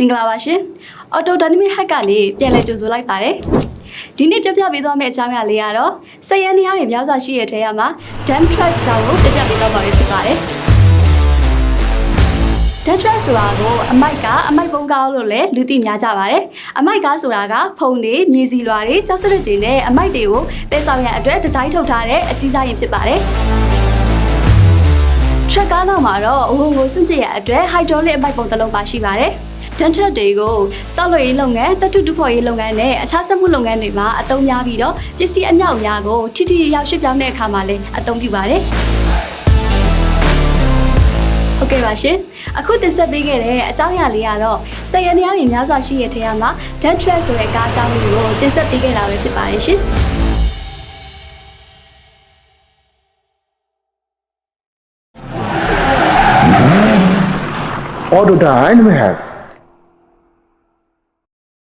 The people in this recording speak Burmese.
မင်္ဂလာပါရှင်။ Auto Dynamic Hack ကနေပြန်လည်ကြိုဆိုလိုက်ပါတယ်။ဒီနေ့ပြပြပေးသွားမယ့်အကြောင်းအရာလေးကတော့စက်ရန်နေရာတွေများစွာရှိတဲ့ထဲမှာ dump truck ကြောင့်ပြပြပေးသွားမှာဖြစ်ပါတယ်။ dump truck ဆိုတာကိုအမိုက်ကအမိုက်ပုံကားလို့လည်းလူသိများကြပါတယ်။အမိုက်ကားဆိုတာကဖုံတွေမြေစီလွာတွေကြောက်စရစ်တွေနဲ့အမိုက်တွေကိုတဲဆောင်ရန်အတွက်ဒီဇိုင်းထုတ်ထားတဲ့အကြီးစားရင်ဖြစ်ပါတယ်။ track ကားနောက်မှာတော့အဝုံကိုစွန့်ပစ်ရအတွက် hydraulic အမိုက်ပုံတစ်လုံးပါရှိပါတယ်။ dump truck တွေကိုစောက်လို့ရေးလုပ်ငန်းတတုတူဖော်ရေးလုပ်ငန်းနဲ့အခြားစက်မှုလုပ်ငန်းတွေမှာအသုံးများပြီးတော့ပစ္စည်းအမြောက်အများကိုထိထိရောက်ရှိပြောင်းတဲ့အခါမှာလည်းအသုံးပြုပါတယ်။ဟုတ်ကဲ့ပါရှင်။အခုတင်ဆက်ပေးခဲ့တဲ့အကြောင်းအရာလေးကတော့စက်ရနေရတွေများစွာရှိတဲ့ထဲမှာ dump truck ဆိုတဲ့ကားအကြောင်းလေးကိုတင်ဆက်ပေးခဲ့တာပဲဖြစ်ပါတယ်ရှင်။ Auto Dynamic Hack